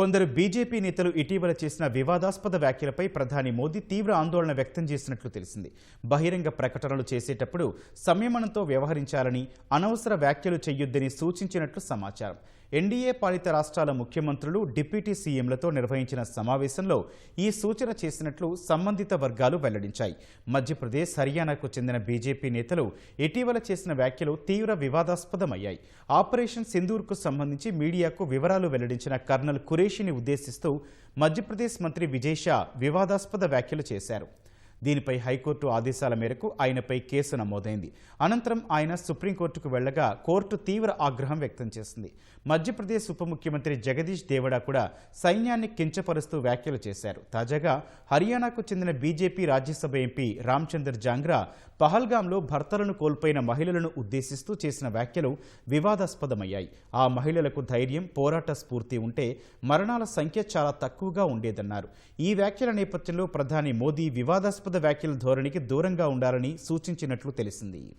కొందరు బీజేపీ నేతలు ఇటీవల చేసిన వివాదాస్పద వ్యాఖ్యలపై ప్రధాని మోదీ తీవ్ర ఆందోళన వ్యక్తం చేసినట్లు తెలిసింది. బహిరంగ ప్రకటనలు చేసేటప్పుడు సంయమనంతో వ్యవహరించాలని అనవసర వ్యాఖ్యలు చేయొద్దని సూచించినట్లు సమాచారం. ఎన్డీఏ పాలిత రాష్ట్రాల ముఖ్యమంత్రులు డిప్యూటీ సీఎంలతో నిర్వహించిన సమావేశంలో ఈ సూచన చేసినట్లు సంబంధిత వర్గాలు వెల్లడించాయి. మధ్యప్రదేశ్ హర్యానాకు చెందిన బీజేపీ నేతలు ఇటీవల చేసిన వ్యాఖ్యలు తీవ్ర వివాదాస్పదమయ్యాయి. ఆపరేషన్ సింధూర్కు సంబంధించి మీడియాకు వివరాలు వెల్లడించిన కర్నల్ ఖురేషిని ఉద్దేశిస్తూ మధ్యప్రదేశ్ మంత్రి విజయ్ షా వివాదాస్పద వ్యాఖ్యలు చేశారు. దీనిపై హైకోర్టు ఆదేశాల మేరకు ఆయనపై కేసు నమోదైంది. అనంతరం ఆయన సుప్రీంకోర్టుకు వెళ్ళగా కోర్టు తీవ్ర ఆగ్రహం వ్యక్తం చేసింది. మధ్యప్రదేశ్ ఉప ముఖ్యమంత్రి జగదీష్ దేవడా కూడా సైన్యాన్ని కించపరుస్తూ వ్యాఖ్యలు చేశారు. తాజాగా హర్యానాకు చెందిన బీజేపీ రాజ్యసభ ఎంపీ రామచందర్ జాంగ్రా పహల్గాంలో భర్తలను కోల్పోయిన మహిళలను ఉద్దేశిస్తూ చేసిన వ్యాఖ్యలు వివాదాస్పదమయ్యాయి. ఆ మహిళలకు ధైర్యం పోరాట స్ఫూర్తి ఉంటే మరణాల సంఖ్య చాలా తక్కువగా ఉండేదన్నారు. ఈ వ్యాఖ్యల నేపథ్యంలో ప్రధాని మోదీ వివాదాస్పద వ్యాఖ్యల ధోరణికి దూరంగా ఉండాలని సూచించినట్లు తెలిసింది.